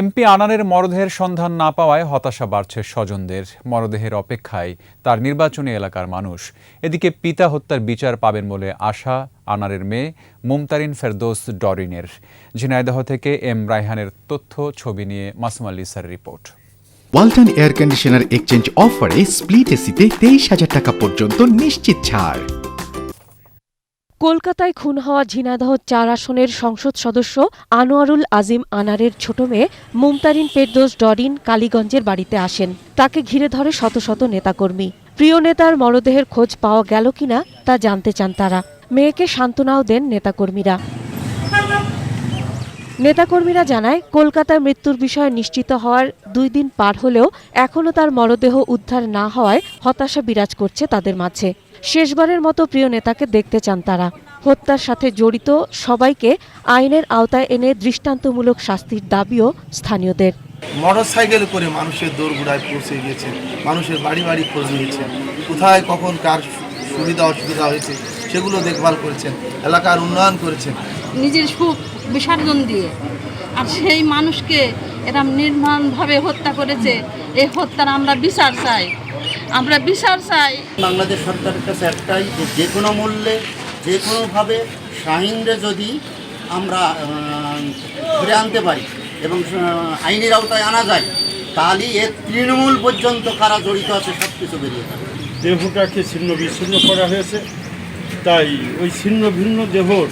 MP আনানের মরদেহের সন্ধান না পাওয়ায় হতাশা বাড়ছে স্বজনদের। মরদেহের অপেক্ষায় তার নির্বাচনী এলাকার মানুষ। এদিকে পিতা হত্যার বিচার পাবেন বলে আশা আনারের মেয়ে মুমতারিন ফেরদৌস ডরিনের। ঝিনাইদহ থেকে এম রায়হানের তথ্য, ছবি নিয়ে Masum Al ইসার report. Walton air conditioner exchange অফারে স্প্লিট এসিতে তেইশ হাজার টাকা পর্যন্ত নিশ্চিত ছাড়। কলকাতায় খুন হওয়া ঝিনাদহ চার আসনের সংসদ সদস্য আনোয়ারুল আজিম আনারের ছোট মেয়ে মুমতারিন ফেরদোস ডরিন কালীগঞ্জের বাড়িতে আসেন। তাকে ঘিরে ধরে শত শত নেতাকর্মী। প্রিয় নেতার মরদেহের খোঁজ পাওয়া গেল কিনা তা জানতে চান তারা। মেয়েকে সান্ত্বনাও দেন নেতাকর্মীরা। নেতাকর্মীরা জানায় কলকাতায় মৃত্যুর বিষয়ে নিশ্চিত হওয়ার দুই দিন পার হলেও এখনও তার মরদেহ উদ্ধার না হওয়ায় হতাশা বিরাজ করছে তাদের মাঝে। শেষবারের মতো প্রিয় নেতাকে দেখতে চান তারা। হত্যার সাথে জড়িত সবাইকে আইনের আওতায় এনে দৃষ্টান্তমূলক শাস্তির দাবিও স্থানীয়দের। মোটর সাইকেল করে মানুষের দোরগোড়ায় পৌঁছে গিয়েছেন মানুষের বাড়ি বাড়ি খোঁজ নিয়েছেন কোথায় কখন কার সুবিধা অসুবিধা হয়েছে সেগুলো দেখভাল করেছেন এলাকার উন্নয়ন করেছেন। নিজের সুখ বিসর্জন দিয়ে। আর সেই মানুষকে এরম নির্মমভাবে হত্যা করেছে এই হত্যার আমরা বিচার চাই। আমরা বিচার চাই। বাংলাদেশ সরকারের কাছে একটাই যে যে কোনো মূল্যে যে কোনোভাবে শাহিনরে যদি আমরা ফিরে আনতে পারি এবং আইনের আওতায় আনা যায় তাহলে এর তৃণমূল পর্যন্ত কারা জড়িত আছে সব কিছু বেরিয়ে যাবে। দেহটাকে ছিন্ন বিচ্ছিন্ন করা হয়েছে। তাই ওই ছিন্ন ভিন্ন দেহর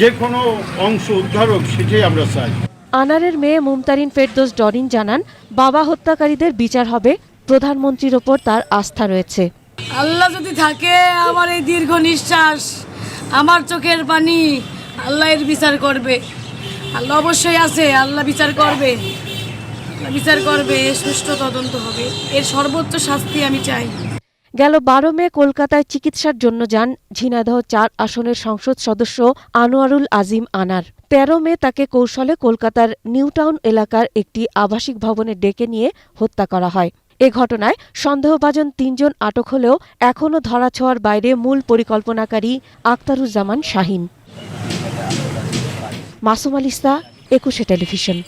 যে কোনো অংশ উদ্ধারক সেটাই আমরা চাই। আনারের মেয়ে মুমতারিন ফেরদোস ডরিন জানান বাবা হত্যাকারীদের বিচার হবে প্রধানমন্ত্রীর ওপর তার আস্থা রয়েছে। আল্লাহ যদি থাকে আমার এই দীর্ঘ নিঃশ্বাস আমার চোখের পানি আল্লাহ এর বিচার করবে। আল্লাহ অবশ্যই আছে আল্লাহ বিচার করবে। বিচার করবে সুষ্ঠু তদন্ত হবে। এর সর্বোচ্চ শাস্তি আমি চাই। গেল বারো মে কলকাতায় চিকিৎসার জন্য যান ঝিনাইদহ চার আসনের সংসদ সদস্য আনোয়ারুল আজিম আনার। তেরো মে তাকে কৌশলে কলকাতার নিউটাউন এলাকার একটি আবাসিক ভবনে ডেকে নিয়ে হত্যা করা হয়। এ ঘটনায় সন্দেহভাজন তিনজন আটক হলেও এখনও ধরাছোঁয়ার বাইরে মূল পরিকল্পনাকারী আক্তারুজ্জামান শাহিন। মাসুম আলিসা একুশে টেলিভিশন।